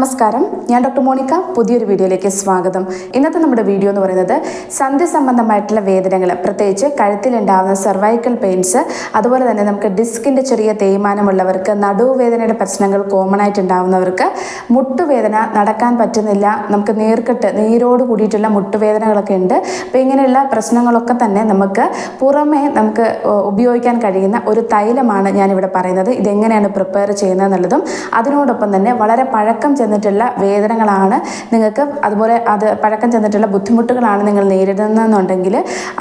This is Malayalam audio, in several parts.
നമസ്കാരം. ഞാൻ ഡോക്ടർ മോണിക്ക. പുതിയൊരു വീഡിയോയിലേക്ക് സ്വാഗതം. ഇന്നത്തെ നമ്മുടെ വീഡിയോ എന്ന് പറയുന്നത് സന്ധി സംബന്ധമായിട്ടുള്ള വേദനകൾ പ്രത്യേകിച്ച് കഴുത്തിലുണ്ടാകുന്ന സെർവൈക്കൽ പെയിൻസ് അതുപോലെ തന്നെ നമുക്ക് ഡിസ്കിന്റെ ചെറിയ തേയ്മാനമുള്ളവർക്ക് നടുവേദനയുടെ പ്രശ്നങ്ങൾ കോമൺ ആയിട്ട് ഉണ്ടാകുന്നവർക്ക് മുട്ടുവേദന നടക്കാൻ പറ്റുന്നില്ല. നമുക്ക് നീർക്കെട്ട് നീരോട് കൂടിയിട്ടുള്ള മുട്ടുവേദനകളൊക്കെ ഉണ്ട്. അപ്പോൾ ഇങ്ങനെയുള്ള പ്രശ്നങ്ങളൊക്കെ തന്നെ നമുക്ക് പുറമേ നമുക്ക് ഉപയോഗിക്കാൻ കഴിയുന്ന ഒരു തൈലമാണ് ഞാനിവിടെ പറയുന്നത്. ഇതെങ്ങനെയാണ് പ്രിപ്പയർ ചെയ്യുന്നത് എന്നുള്ളതും അതിനോടൊപ്പം തന്നെ വളരെ പഴക്കം ചെന്നിട്ടുള്ള വേദനകളാണ് നിങ്ങൾക്ക് അതുപോലെ അത് പഴക്കം ചെന്നിട്ടുള്ള ബുദ്ധിമുട്ടുകളാണ് നിങ്ങൾ നേരിടുന്നതെന്നുണ്ടെങ്കിൽ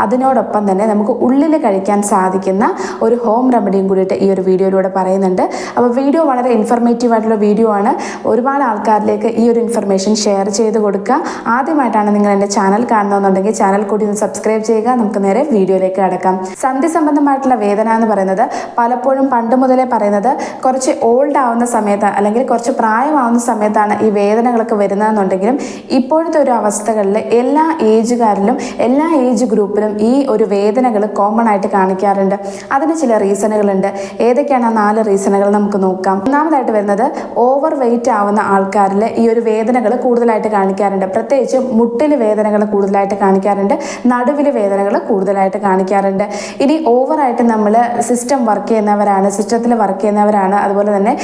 അതിനോടൊപ്പം തന്നെ നമുക്ക് ഉള്ളിൽ കഴിക്കാൻ സാധിക്കുന്ന ഒരു ഹോം റെമഡിയും കൂടിയിട്ട് ഈ ഒരു വീഡിയോയിലൂടെ പറയുന്നുണ്ട്. അപ്പോൾ വീഡിയോ വളരെ ഇൻഫർമേറ്റീവ് ആയിട്ടുള്ള വീഡിയോ ആണ്. ഒരുപാട് ആൾക്കാരിലേക്ക് ഈ ഒരു ഇൻഫർമേഷൻ ഷെയർ ചെയ്ത് കൊടുക്കുക. ആദ്യമായിട്ടാണ് നിങ്ങൾ എന്റെ ചാനൽ കാണുന്നതെന്നുണ്ടെങ്കിൽ ചാനൽ കൂടി ഒന്ന് സബ്സ്ക്രൈബ് ചെയ്യുക. നമുക്ക് നേരെ വീഡിയോയിലേക്ക് കടക്കാം. സന്ധി സംബന്ധമായിട്ടുള്ള വേദന എന്ന് പറയുന്നത് പലപ്പോഴും പണ്ട് മുതലേ പറയുന്നത് കുറച്ച് ഓൾഡ് ആവുന്ന സമയത്ത് അല്ലെങ്കിൽ കുറച്ച് പ്രായമാവുന്ന സമയത്താണ് ഈ വേദനകളൊക്കെ വരുന്നതെന്നുണ്ടെങ്കിലും ഇപ്പോഴത്തെ ഒരു അവസ്ഥകളിൽ എല്ലാ ഏജുകാരിലും എല്ലാ ഏജ് ഗ്രൂപ്പിലും ഈ ഒരു വേദനകൾ കോമൺ ആയിട്ട് കാണിക്കാറുണ്ട്. അതിന് ചില റീസണുകളുണ്ട്. ഏതൊക്കെയാണ് ആ നാല് റീസണുകൾ നമുക്ക് നോക്കാം. ഒന്നാമതായിട്ട് വരുന്നത് ഓവർ വെയിറ്റ് ആവുന്ന ആൾക്കാരിൽ ഈ ഒരു വേദനകൾ കൂടുതലായിട്ട് കാണിക്കാറുണ്ട്. പ്രത്യേകിച്ച് മുട്ടിൽ വേദനകൾ കൂടുതലായിട്ട് കാണിക്കാറുണ്ട്. നടുവിൽ വേദനകൾ കൂടുതലായിട്ട് കാണിക്കാറുണ്ട്. ഇനി ഓവറായിട്ട് നമ്മൾ സിസ്റ്റം വർക്ക് ചെയ്യുന്നവരാണ് സിസ്റ്റത്തിൽ വർക്ക് ചെയ്യുന്നവരാണ്. അതുപോലെ തന്നെ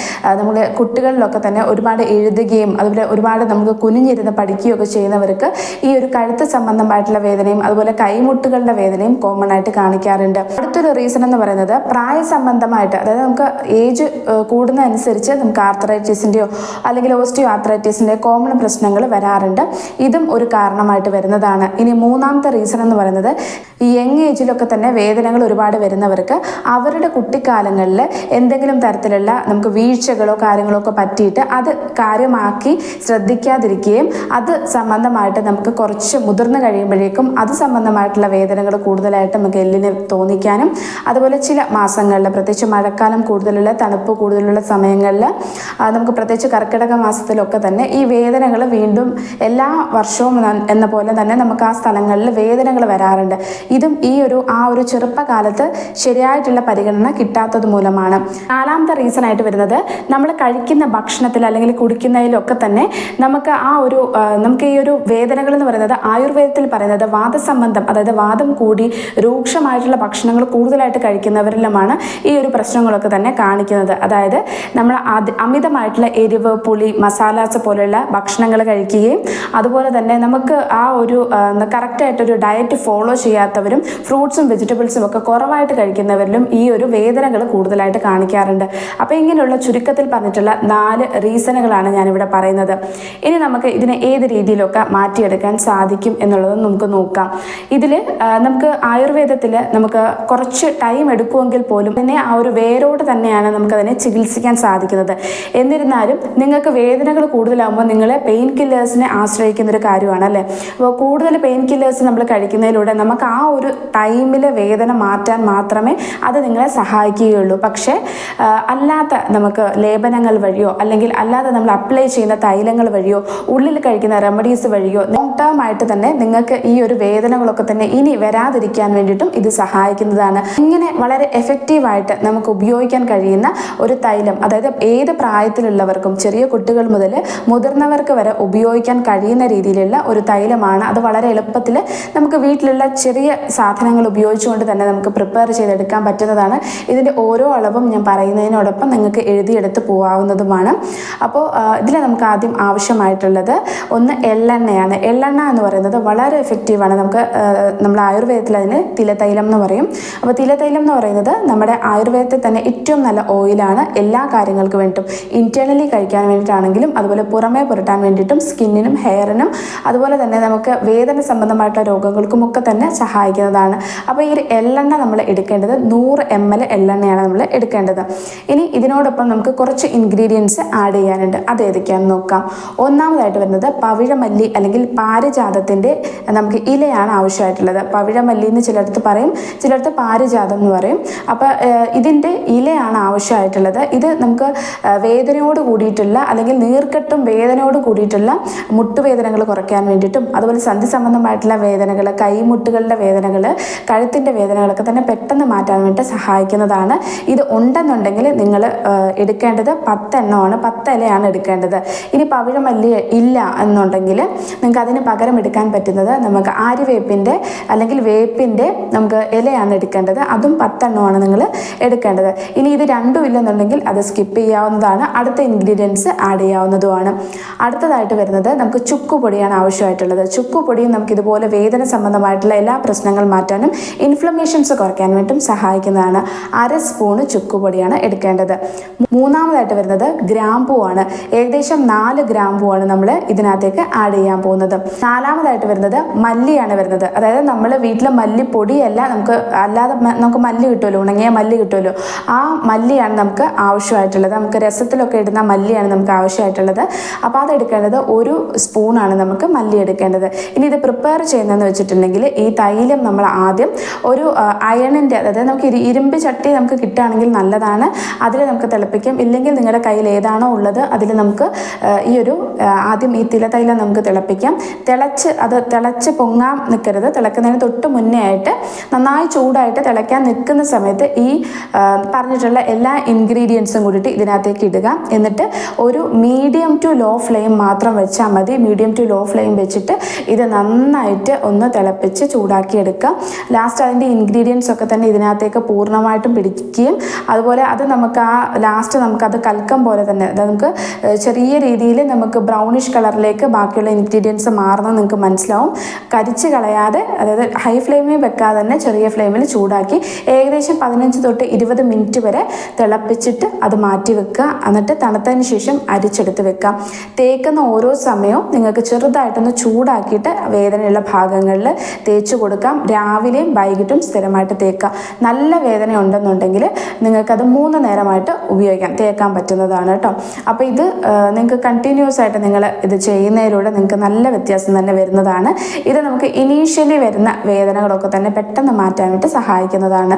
നമ്മൾ കുട്ടികളിലൊക്കെ തന്നെ ഒരുപാട് എഴുതുകയും അതുപോലെ ഒരുപാട് നമുക്ക് കുനിഞ്ഞിരുന്ന് പഠിക്കുകയൊക്കെ ചെയ്യുന്നവർക്ക് ഈ ഒരു കഴുത്ത് സംബന്ധമായിട്ടുള്ള വേദനയും അതുപോലെ കൈമുട്ടുകളുടെ വേദനയും കോമൺ ആയിട്ട് കാണിക്കാറുണ്ട്. അടുത്തൊരു റീസൺ എന്ന് പറയുന്നത് പ്രായ സംബന്ധമായിട്ട് അതായത് നമുക്ക് ഏജ് കൂടുന്നതനുസരിച്ച് നമുക്ക് ആർത്രൈറ്റിസിന്റെയോ അല്ലെങ്കിൽ ഓസ്റ്റിയോ ആർത്രൈറ്റിസിന്റെ കോമൺ പ്രശ്നങ്ങൾ വരാറുണ്ട്. ഇതും ഒരു കാരണമായിട്ട് വരുന്നതാണ്. ഇനി മൂന്നാമത്തെ റീസൺ എന്ന് പറയുന്നത് യങ് ഏജിലൊക്കെ തന്നെ വേദനകൾ ഒരുപാട് വരുന്നവർക്ക് അവരുടെ കുട്ടിക്കാലങ്ങളിൽ എന്തെങ്കിലും തരത്തിലുള്ള നമുക്ക് വീഴ്ചകളോ കാര്യങ്ങളോ ഒക്കെ പറ്റിയിട്ട് അത് കാര്യമാക്കി ശ്രദ്ധിക്കാതിരിക്കുകയും അത് സംബന്ധമായിട്ട് നമുക്ക് കുറച്ച് മുതിർന്നു കഴിയുമ്പോഴേക്കും അത് സംബന്ധമായിട്ടുള്ള വേദനകൾ കൂടുതലായിട്ട് നമുക്ക് എല്ലിന് തോന്നിക്കാനും അതുപോലെ ചില മാസങ്ങളിൽ പ്രത്യേകിച്ച് മഴക്കാലം കൂടുതലുള്ള തണുപ്പ് കൂടുതലുള്ള സമയങ്ങളിൽ നമുക്ക് പ്രത്യേകിച്ച് കർക്കിടക മാസത്തിലൊക്കെ തന്നെ ഈ വേദനകൾ വീണ്ടും എല്ലാ വർഷവും എന്ന പോലെ തന്നെ നമുക്ക് ആ സ്ഥലങ്ങളിൽ വേദനകൾ വരാറുണ്ട്. ഇതും ഈ ഒരു ആ ഒരു ചെറുപ്പകാലത്ത് ശരിയായിട്ടുള്ള പരിഗണന കിട്ടാത്തത് മൂലമാണ്. നാലാമത്തെ റീസൺ ആയിട്ട് വരുന്നത് നമ്മൾ കഴിക്കുന്ന ഭക്ഷണത്തിൽ അല്ലെങ്കിൽ കുടിക്കുന്നതിലൊക്കെ തന്നെ നമുക്ക് ആ ഒരു നമുക്ക് ഈ ഒരു വേദനകൾ എന്ന് പറയുന്നത് ആയുർവേദത്തിൽ പറയുന്നത് വാദസംബന്ധം അതായത് വാദം കൂടി രൂക്ഷമായിട്ടുള്ള ഭക്ഷണങ്ങൾ കൂടുതലായിട്ട് കഴിക്കുന്നവരിലുമാണ് ഈ ഒരു പ്രശ്നങ്ങളൊക്കെ തന്നെ കാണിക്കുന്നത്. അതായത് നമ്മൾ അമിതമായിട്ടുള്ള എരിവ് പുളി മസാലാസ് പോലെയുള്ള ഭക്ഷണങ്ങൾ കഴിക്കുകയും അതുപോലെ തന്നെ നമുക്ക് ആ ഒരു കറക്റ്റായിട്ടൊരു ഡയറ്റ് ഫോളോ ചെയ്യാത്തവരും ഫ്രൂട്ട്സും വെജിറ്റബിൾസും ഒക്കെ കുറവായിട്ട് കഴിക്കുന്നവരിലും ഈ ഒരു വേദനകൾ കൂടുതലായിട്ട് കാണിക്കാറുണ്ട്. അപ്പോൾ ഇങ്ങനെയുള്ള ചുരുക്കത്തിൽ പറഞ്ഞിട്ടുള്ള നാല് റീസണുകളാണ് ഞാനിവിടെ പറയുന്നത്. ഇനി നമുക്ക് ഇതിനെ ഏത് രീതിയിലൊക്കെ മാറ്റിയെടുക്കാൻ സാധിക്കും എന്നുള്ളത് നമുക്ക് നോക്കാം. ഇതിൽ നമുക്ക് ആയുർവേദത്തിൽ നമുക്ക് കുറച്ച് ടൈം എടുക്കുമെങ്കിൽ പോലും തന്നെ ആ ഒരു വേരോട് തന്നെയാണ് നമുക്കതിനെ ചികിത്സിക്കാൻ സാധിക്കുന്നത്. എന്നിരുന്നാലും നിങ്ങൾക്ക് വേദനകൾ കൂടുതലാകുമ്പോൾ നിങ്ങൾ പെയിൻ കില്ലേഴ്സിനെ ആശ്രയിക്കുന്ന ഒരു കാര്യമാണ് അല്ലേ? അപ്പോൾ കൂടുതൽ പെയിൻ കില്ലേഴ്സ് നമ്മൾ കഴിക്കുന്നതിലൂടെ നമുക്ക് ആ ഒരു ടൈമിലെ വേദന മാറ്റാൻ മാത്രമേ അത് നിങ്ങളെ സഹായിക്കുകയുള്ളൂ. പക്ഷേ അല്ലാത്ത നമുക്ക് ലേപനങ്ങൾ വഴിയോ അല്ലെങ്കിൽ അല്ലാതെ നമ്മൾ അപ്ലൈ ചെയ്യുന്ന തൈലങ്ങൾ വഴിയോ ഉള്ളിൽ കഴിക്കുന്ന റെമഡീസ് വഴിയോ ലോങ് ടേം ആയിട്ട് തന്നെ നിങ്ങൾക്ക് ഈ ഒരു വേദനകളൊക്കെ തന്നെ ഇനി വരാതിരിക്കാൻ വേണ്ടിയിട്ടും ഇത് സഹായിക്കുന്നതാണ്. ഇങ്ങനെ വളരെ എഫക്റ്റീവായിട്ട് നമുക്ക് ഉപയോഗിക്കാൻ കഴിയുന്ന ഒരു തൈലം അതായത് ഏത് പ്രായത്തിലുള്ളവർക്കും ചെറിയ കുട്ടികൾ മുതൽ മുതിർന്നവർക്ക് വരെ ഉപയോഗിക്കാൻ കഴിയുന്ന രീതിയിലുള്ള ഒരു തൈലമാണ്. അത് വളരെ എളുപ്പത്തിൽ നമുക്ക് വീട്ടിലുള്ള ചെറിയ സാധനങ്ങൾ ഉപയോഗിച്ചുകൊണ്ട് തന്നെ നമുക്ക് പ്രിപ്പയർ ചെയ്തെടുക്കാൻ പറ്റുന്നതാണ്. ഇതിന്റെ ഓരോ അളവും ഞാൻ പറയുന്നതിനോടൊപ്പം നിങ്ങൾക്ക് എഴുതിയെടുത്ത് പോകാവുന്നതുമാണ് അപ്പോൾ ഇതിൽ നമുക്ക് ആദ്യം ആവശ്യമായിട്ടുള്ളത്. ഒന്ന് എള്ളെണ്ണയാണ്. എള്ളെണ്ണ എന്ന് പറയുന്നത് വളരെ എഫക്റ്റീവാണ് നമുക്ക് നമ്മൾ ആയുർവേദത്തിൽ അതിന് തിലതൈലം എന്ന് പറയും. അപ്പോൾ തിലതൈലം എന്ന് പറയുന്നത് നമ്മുടെ ആയുർവേദത്തിൽ തന്നെ ഏറ്റവും നല്ല ഓയിലാണ് എല്ലാ കാര്യങ്ങൾക്ക് വേണ്ടിയിട്ടും. ഇന്റേണലി കഴിക്കാൻ വേണ്ടിയിട്ടാണെങ്കിലും അതുപോലെ പുറമേ പുരട്ടാൻ വേണ്ടിയിട്ടും സ്കിന്നിനും ഹെയറിനും അതുപോലെ തന്നെ നമുക്ക് വേദന സംബന്ധമായിട്ടുള്ള രോഗങ്ങൾക്കും ഒക്കെ തന്നെ സഹായിക്കുന്നതാണ്. അപ്പോൾ ഈ ഒരു എള്ളെണ്ണ നമ്മൾ എടുക്കേണ്ടത് നൂറ് എം എൽ എള്ളെണ്ണയാണ് നമ്മൾ എടുക്കേണ്ടത്. ഇനി ഇതിനോടൊപ്പം നമുക്ക് കുറച്ച് ഇൻഗ്രീഡിയൻസ് ആഡ് ചെയ്യാനുണ്ട്. അത് ഏതൊക്കെയാണെന്ന് നോക്കാം. ഒന്നാമതായിട്ട് വരുന്നത് പവിഴമല്ലി അല്ലെങ്കിൽ പാരിജാതത്തിന്റെ നമുക്ക് ഇലയാണ് ആവശ്യമായിട്ടുള്ളത്. പവിഴമല്ലി എന്ന് ചിലടത്ത് പറയും ചിലടത്ത് പാരിജാതം എന്ന് പറയും. അപ്പോൾ ഇതിന്റെ ഇലയാണ് ആവശ്യമായിട്ടുള്ളത്. ഇത് നമുക്ക് വേദനയോട് കൂടിയിട്ടുള്ള അല്ലെങ്കിൽ നീർക്കെട്ടും വേദനയോട് കൂടിയിട്ടുള്ള മുട്ടുവേദനകൾ കുറയ്ക്കാൻ വേണ്ടിയിട്ടും അതുപോലെ സന്ധി സംബന്ധമായിട്ടുള്ള വേദനകൾ കൈമുട്ടുകളുടെ വേദന വേദനകൾ കഴുത്തിന്റെ വേദനകളൊക്കെ തന്നെ പെട്ടെന്ന് മാറ്റാൻ വേണ്ടി സഹായിക്കുന്നതാണ്. ഇത് ഉണ്ടെന്നുണ്ടെങ്കിൽ നിങ്ങൾ എടുക്കേണ്ടത് പത്തെണ്ണമാണ്. പത്ത് ഇലയാണ് എടുക്കേണ്ടത്. ഇനി പവിഴമല്ലി ഇല്ല എന്നുണ്ടെങ്കിൽ നിങ്ങൾക്ക് അതിന് പകരം എടുക്കാൻ പറ്റുന്നത് നമുക്ക് ആര്യവേപ്പിന്റെ അല്ലെങ്കിൽ വേപ്പിന്റെ നമുക്ക് ഇലയാണ് എടുക്കേണ്ടത്. അതും പത്തെണ്ണമാണ് നിങ്ങൾ എടുക്കേണ്ടത്. ഇനി ഇത് രണ്ടും ഇല്ലെന്നുണ്ടെങ്കിൽ അത് സ്കിപ്പ് ചെയ്യാവുന്നതാണ്. അടുത്ത ഇൻഗ്രീഡിയൻസ് ആഡ് ചെയ്യാവുന്നതുമാണ്. അടുത്തതായിട്ട് വരുന്നത് നമുക്ക് ചുക്കുപൊടിയാണ് ആവശ്യമായിട്ടുള്ളത്. ചുക്കുപൊടിയും നമുക്ക് ഇതുപോലെ വേദന സംബന്ധമായിട്ടുള്ള എല്ലാ പ്രശ്നങ്ങൾ മാറ്റാനും ഇൻഫ്ലമേഷൻസ് കുറയ്ക്കാൻ വേണ്ടിയും സഹായിക്കുന്നതാണ്. അര സ്പൂണ് ചുക്കുപൊടിയാണ് എടുക്കേണ്ടത്. മൂന്നാമതായിട്ട് വരുന്നത് ഗ്രാമ്പുവാണ്. ഏകദേശം നാല് ഗ്രാമ്പുമാണ് നമ്മൾ ഇതിനകത്തേക്ക് ആഡ് ചെയ്യാൻ പോകുന്നത്. നാലാമതായിട്ട് വരുന്നത് മല്ലിയാണ് വരുന്നത്. അതായത് നമ്മൾ വീട്ടിലെ മല്ലിപ്പൊടിയല്ല നമുക്ക് അല്ലാതെ നമുക്ക് മല്ലി കിട്ടുമല്ലോ ഉണങ്ങിയ മല്ലി കിട്ടുമല്ലോ. ആ മല്ലിയാണ് നമുക്ക് ആവശ്യമായിട്ടുള്ളത്. നമുക്ക് രസത്തിലൊക്കെ ഇടുന്ന മല്ലിയാണ് നമുക്ക് ആവശ്യമായിട്ടുള്ളത്. അപ്പോൾ അത് എടുക്കേണ്ടത് ഒരു സ്പൂണാണ് നമുക്ക് മല്ലി എടുക്കേണ്ടത്. ഇനി ഇത് പ്രിപ്പയർ ചെയ്യുന്നതെന്ന് വെച്ചിട്ടുണ്ടെങ്കിൽ ഈ തൈലം നമ്മൾ ആദ്യം ഒരു അയണിന്റെ അതായത് നമുക്ക് ഇരു- ഇരുമ്പ് ചട്ടി നമുക്ക് കിട്ടുകയാണെങ്കിൽ നല്ലതാണ്. അതിൽ നമുക്ക് തിളപ്പിക്കും. ഇല്ലെങ്കിൽ നിങ്ങളുടെ കയ്യിൽ ഏതാണോ ഉള്ളത് അതിൽ നമുക്ക് ഈ ഒരു ആദ്യം ഈ തിലതൈലം നമുക്ക് തിളപ്പിക്കാം. തിളച്ച് അത് തിളച്ച് പൊങ്ങാൻ നിൽക്കരുത് തിളക്കുന്നതിന് തൊട്ട് മുന്നേ ആയിട്ട് നന്നായി ചൂടായിട്ട് തിളയ്ക്കാൻ നിൽക്കുന്ന സമയത്ത് ഈ പറഞ്ഞിട്ടുള്ള എല്ലാ ഇൻഗ്രീഡിയൻസും കൂടിയിട്ട് ഇതിനകത്തേക്ക് ഇടുക. എന്നിട്ട് ഒരു മീഡിയം ടു ലോ ഫ്ലെയിം മാത്രം വെച്ചാൽ മതി. മീഡിയം ടു ലോ ഫ്ലെയിം വെച്ചിട്ട് ഇത് നന്നായിട്ട് ഒന്ന് തിളപ്പിച്ച് ചൂടാക്കി എടുക്കുക ലാസ്റ്റ് അതിന്റെ ഇൻഗ്രീഡിയൻസ് ഒക്കെ തന്നെ ഇതിനകത്തേക്ക് പൂർണമായിട്ടും പിടിക്കുകയും അതുപോലെ അത് നമുക്ക് ആ ലാസ്റ്റ് നമുക്കത് കൽക്കം പോലെ തന്നെ അത് നമുക്ക് ചെറിയ രീതിയിൽ നമുക്ക് ബ്രൗണിഷ് കളറിലേക്ക് ബാക്കിയുള്ള ഇൻഗ്രീഡിയൻസ് മാറുന്നത് നിങ്ങൾക്ക് മനസ്സിലാവും. കരിച്ച് കളയാതെ അതായത് ഹൈ ഫ്ലെയിമിൽ വെക്കാതെ തന്നെ ചെറിയ ഫ്ലെയിമിൽ ചൂടാക്കി ഏകദേശം പതിനഞ്ച് തൊട്ട് ഇരുപത് മിനിറ്റ് വരെ തിളപ്പിച്ചിട്ട് അത് മാറ്റി വെക്കുക. എന്നിട്ട് തണുത്തതിന് ശേഷം അരിച്ചെടുത്ത് വെക്കുക. തേക്കുന്ന ഓരോ സമയവും നിങ്ങൾക്ക് ചെറുതായിട്ടൊന്ന് ചൂടാക്കിയിട്ട് വേദനയുള്ള ഭാഗങ്ങളിൽ തേച്ച് കൊടുക്കാം. രാവിലെയും വൈകിട്ടും സ്ഥിരമായിട്ട് തേക്കുക. നല്ല വേദന ഉണ്ടെന്നുണ്ടെങ്കിൽ നിങ്ങൾക്കത് മൂന്ന് നേരമായിട്ട് ഉപയോഗിക്കാം. തേക്കാൻ പറ്റുന്നതാണ് കേട്ടോ. അപ്പോൾ ഇത് നിങ്ങൾക്ക് കണ്ടിന്യൂസ് ആയിട്ട് നിങ്ങൾ ഇത് ചെയ്യുന്നതിലൂടെ നിങ്ങൾക്ക് നല്ല വ്യത്യാസം തന്നെ വരുന്നതാണ്. ഇത് നമുക്ക് ഇനീഷ്യലി വരുന്ന വേദനകളൊക്കെ തന്നെ പെട്ടെന്ന് മാറ്റാനായിട്ട് സഹായിക്കുന്നതാണ്.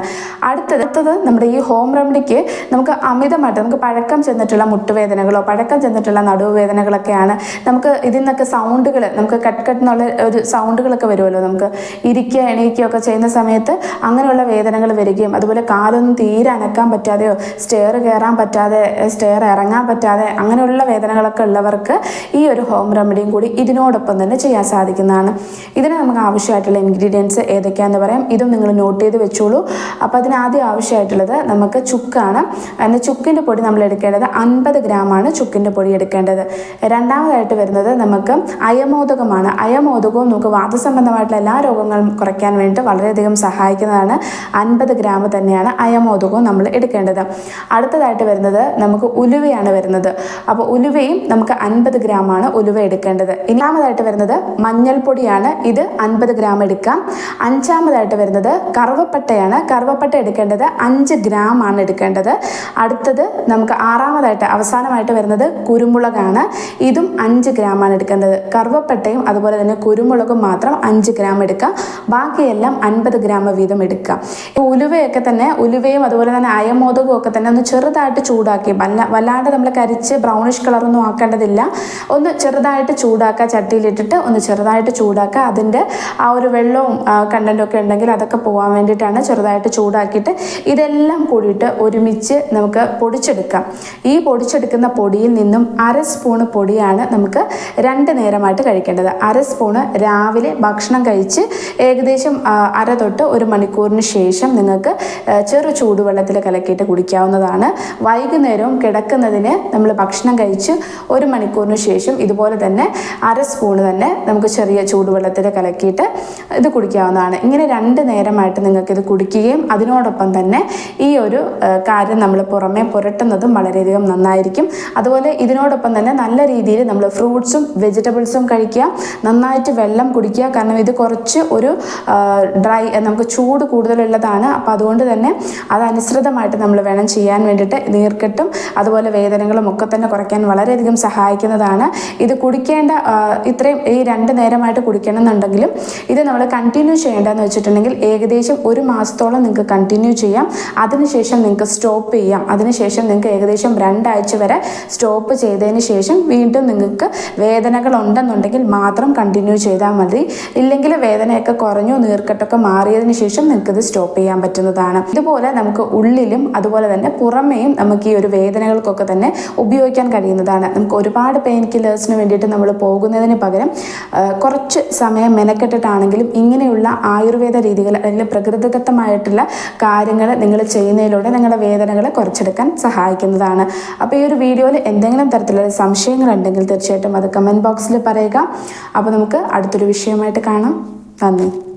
അടുത്തത് അടുത്തത് നമ്മുടെ ഈ ഹോം റെമഡിക്ക് നമുക്ക് അമിതമായിട്ട് നമുക്ക് പഴക്കം ചെന്നിട്ടുള്ള മുട്ടുവേദനകളോ പഴക്കം ചെന്നിട്ടുള്ള നടുവേദനകളൊക്കെയാണ്. നമുക്ക് ഇതിൽ നിന്നൊക്കെ സൗണ്ടുകൾ നമുക്ക് കട്ട് കട്ട് എന്നുള്ള ഒരു സൗണ്ടുകളൊക്കെ വരുമല്ലോ. നമുക്ക് ഇരിക്കുക എണീക്കുകയൊക്കെ ചെയ്യുന്ന സമയത്ത് അങ്ങനെയുള്ള വേദനകൾ വരികയും അതുപോലെ കാലൊന്നും തീരെ അനക്കാൻ പറ്റാതെയോ സ്റ്റെയർ കയറാൻ പറ്റാതെ സ്റ്റെയർ ഇറങ്ങാൻ പറ്റാതെ അങ്ങനെയുള്ള വേദനകളൊക്കെ ഉള്ളവർക്ക് ഈ ഒരു ഹോം റെമഡിയും കൂടി ഇതിനോടൊപ്പം തന്നെ ചെയ്യാൻ സാധിക്കുന്നതാണ്. ഇതിന് നമുക്ക് ആവശ്യമായിട്ടുള്ള ഇൻഗ്രീഡിയൻസ് ഏതൊക്കെയാണെന്ന് പറയാം. ഇതും നിങ്ങൾ നോട്ട് ചെയ്ത് വെച്ചോളൂ. അപ്പോൾ അതിന് ആദ്യം ആവശ്യമായിട്ടുള്ളത് നമുക്ക് ചുക്കാണ്. അതിന് ചുക്കിന്റെ പൊടി നമ്മൾ എടുക്കേണ്ടത് അൻപത് ഗ്രാമാണ് ചുക്കിന്റെ പൊടി എടുക്കേണ്ടത്. രണ്ടാമതായിട്ട് വരുന്നത് നമുക്ക് അയമോദകമാണ്. അയമോദകവും നമുക്ക് വാദസംബന്ധമായിട്ടുള്ള എല്ലാ രോഗങ്ങളും കുറയ്ക്കാൻ വേണ്ടി വളരെയധികം സഹായിക്കുന്നതാണ്. അൻപത് ഗ്രാം തന്നെയാണ് അയമോദകവും നമ്മൾ എടുക്കേണ്ടത്. അടുത്തതായിട്ട് വരുന്നത് നമുക്ക് ഉലുവയാണ് വരുന്നത്. അപ്പോൾ ഉലുവയും നമുക്ക് അൻപത് ഗ്രാമാണ് ഉലുവ എടുക്കേണ്ടത്. ഇനാമതായിട്ട് വരുന്നത് മഞ്ഞൾപ്പൊടിയാണ്. ഇത് അൻപത് ഗ്രാം എടുക്കാം. അഞ്ചാമതായിട്ട് വരുന്നത് കറുവപ്പട്ടയാണ്. കറുവപ്പട്ട എടുക്കേണ്ടത് അഞ്ച് ഗ്രാം ആണ് എടുക്കേണ്ടത്. അടുത്തത് നമുക്ക് ആറാമതായിട്ട് അവസാനമായിട്ട് വരുന്നത് കുരുമുളകാണ്. ഇതും അഞ്ച് ആണ് എടുക്കേണ്ടത്. കറുവപ്പട്ടയും അതുപോലെ തന്നെ കുരുമുളകും മാത്രം അഞ്ച് ഗ്രാം എടുക്കാം. ബാക്കിയെല്ലാം അൻപത് ഗ്രാം വീതം എടുക്കാം. ഉലുവയൊക്കെ തന്നെ ഉലുവയും അതുപോലെ തന്നെ അയമോദകവും ഒക്കെ തന്നെ ഒന്ന് ചെറുതായിട്ട് ചൂടാക്കി വല്ല വല്ലാണ്ട് നമ്മൾ കരിച്ച് ബ്രൗണിഷ് കളറൊന്നും ആക്കേണ്ടതില്ല. ഒന്ന് ചെറുതായിട്ട് ചൂടാക്കുക ചട്ടിയിലിട്ടിട്ട് ഒന്ന് ചെറുതായിട്ട് ചൂടാക്കുക. അതിന്റെ ആ ഒരു വെള്ളവും കണ്ടന്റും ഒക്കെ ഉണ്ടെങ്കിൽ അതൊക്കെ പോകാൻ വേണ്ടിയിട്ടാണ് ചെറുതായിട്ട് ചൂടാക്കിയിട്ട് ഇതെല്ലാം കൂടിയിട്ട് ഒരുമിച്ച് നമുക്ക് പൊടിച്ചെടുക്കാം. ഈ പൊടിച്ചെടുക്കുന്ന പൊടിയിൽ നിന്നും അര സ്പൂണ് പൊടിയാണ് നമുക്ക് രണ്ട് നേരമായിട്ട് കഴിക്കേണ്ടത്. അര സ്പൂണ് രാവിലെ ഭക്ഷണം കഴിച്ച് ഏകദേശം അര തൊട്ട് ഒരു മണിക്കൂറിന് ശേഷം നിങ്ങൾക്ക് ചെറു ചൂടുവെള്ളത്തിൽ കലക്കിയിട്ട് കുടിക്കാവുന്നതാണ്. വൈകുന്നേരവും കിടക്കുന്നതിന് നമ്മൾ ഭക്ഷണം കഴിച്ച് ഒരു മണിക്കൂറിന് ശേഷം ഇതുപോലെ തന്നെ അര സ്പൂണ് തന്നെ നമുക്ക് ചെറിയ ചൂടുവെള്ളത്തിൽ കലക്കിയിട്ട് ഇത് കുടിക്കാവുന്നതാണ്. ഇങ്ങനെ രണ്ട് നേരമായിട്ട് നിങ്ങൾക്ക് ഇത് കുടിക്കുകയും അതിനോടൊപ്പം തന്നെ ഈ ഒരു കാര്യം നമ്മൾ പുറമെ പുരട്ടുന്നതും വളരെയധികം നന്നായിരിക്കും. അതുപോലെ ഇതിനോടൊപ്പം തന്നെ നല്ല രീതിയിൽ നമ്മൾ ഫ്രൂട്ട്സും വെജിറ്റബിൾസും കഴിക്കുക നന്നായിട്ട് വെള്ളം കുടിക്കുക. കാരണം ഇത് കുറച്ച് ഒരു ഡ്രൈ നമുക്ക് ചൂട് കൂടുതലുള്ളതാണ്. അപ്പോൾ അതുകൊണ്ട് തന്നെ അതനുസൃതമായിട്ട് നമ്മൾ വേണം ചെയ്യാൻ വേണ്ടിയിട്ട് നീർക്കെട്ടും അതുപോലെ വേദനകളും ഒക്കെ തന്നെ കുറയ്ക്കാൻ വളരെയധികം സഹായിക്കുന്നതാണ്. ഇത് കുടിക്കേണ്ട ഇത്രയും ഈ രണ്ട് നേരമായിട്ട് കുടിക്കണം എന്നുണ്ടെങ്കിലും ഇത് നമ്മൾ കണ്ടിന്യൂ ചെയ്യേണ്ടതെന്ന് വെച്ചിട്ടുണ്ടെങ്കിൽ ഏകദേശം ഒരു മാസത്തോളം നിങ്ങൾക്ക് കണ്ടിന്യൂ ചെയ്യാം. അതിനുശേഷം നിങ്ങൾക്ക് സ്റ്റോപ്പ് ചെയ്യാം. അതിനുശേഷം നിങ്ങൾക്ക് ഏകദേശം രണ്ടാഴ്ച വരെ സ്റ്റോപ്പ് ചെയ്തതിന് ശേഷം വീണ്ടും നിങ്ങൾക്ക് വേദനകൾ ഉണ്ടെന്നുണ്ടെങ്കിൽ മാത്രം കണ്ടിന്യൂ ചെയ്താൽ മതി. ഇല്ലെങ്കിൽ വേദനയൊക്കെ കുറഞ്ഞു നീർക്കെട്ടൊക്കെ മാറിയതിന് ശേഷം നിങ്ങൾക്ക് ഇത് സ്റ്റോപ്പ് ചെയ്യാൻ പറ്റുന്നതാണ്. ഇതുപോലെ നമുക്ക് ഉള്ളിലും അതുപോലെ തന്നെ പുറമേയും നമുക്ക് ഈ ഒരു വേദനകൾക്കൊക്കെ തന്നെ ഉപയോഗിക്കാൻ കഴിയുന്നതാണ് നമുക്ക് ഒരുപാട് പെയിൻ കില്ലേഴ്സിന് വേണ്ടിയിട്ട് നമ്മൾ പോകുന്നതിന് പകരം കുറച്ച് സമയം മെനക്കെട്ടിട്ടാണെങ്കിലും ഇങ്ങനെയുള്ള ആയുർവേദ രീതികൾ അല്ലെങ്കിൽ പ്രകൃതിദത്തമായിട്ടുള്ള കാര്യങ്ങൾ നിങ്ങൾ ചെയ്യുന്നതിലൂടെ നിങ്ങളുടെ വേദനകളെ കുറച്ചെടുക്കാൻ സഹായിക്കുന്നതാണ്. അപ്പോൾ ഈ ഒരു വീഡിയോയിൽ എന്തെങ്കിലും തരത്തിലുള്ള സംശയങ്ങളുണ്ടെങ്കിൽ തീർച്ചയായിട്ടും അത് കമന്റ് ബോക്സിൽ പറയുക. അപ്പോൾ നമുക്ക് അടുത്തൊരു വിഷയമായിട്ട് കാണാം. നന്ദി.